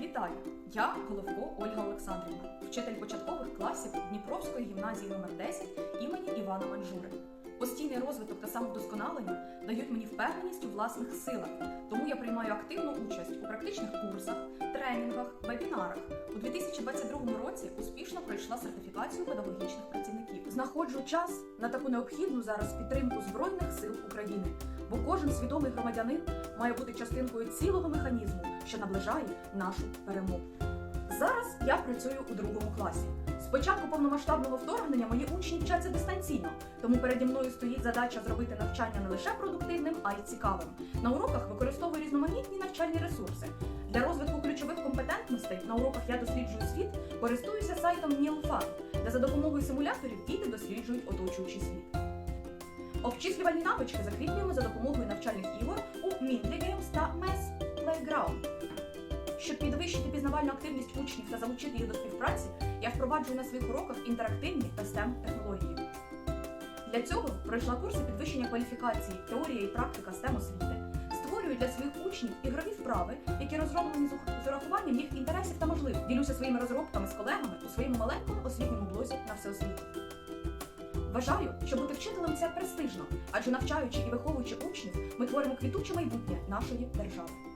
Вітаю! Я Головко Ольга Олександрівна, вчитель початкових класів Дніпровської гімназії номер 10 імені Івана Манжури. Постійний розвиток та самовдосконалення дають мені впевненість у власних силах, тому я приймаю активну участь у практичних курсах, тренінгах, вебінарах. У 2022 році успішно пройшла сертифікацію педагогічних працівників. Знаходжу час на таку необхідну зараз підтримку Збройних сил України, бо кожен свідомий громадянин має бути частинкою цілого механізму, що наближає нашу перемогу. Зараз я працюю у другому класі. З початку повномасштабного вторгнення мої учні вчаться дистанційно, тому переді мною стоїть задача зробити навчання не лише продуктивним, а й цікавим. На уроках використовую різноманітні навчальні ресурси. Для розвитку ключових компетентностей на уроках я досліджую світ, користуюся сайтом NeoFun, де за допомогою симуляторів діти досліджують оточуючий світ. Обчислювальні навички закріплюємо за допомогою навчальних ігор у Mindly Games та Mess Playground. Щоб підвищити пізнавальну активність учнів та залучити їх до співпраці, я впроваджую на своїх уроках інтерактивні та STEM технології. Для цього пройшла курси підвищення кваліфікації, теорія і практика STEM освіти, створюю для своїх учнів ігрові вправи, які розроблені з урахуванням їх інтересів та можливостей. Ділюся своїми розробками з колегами у своєму маленькому освітньому блозі на всеосвіту. Вважаю, що бути вчителем це престижно, адже навчаючи і виховуючи учнів, ми творимо квітуче майбутнє нашої держави.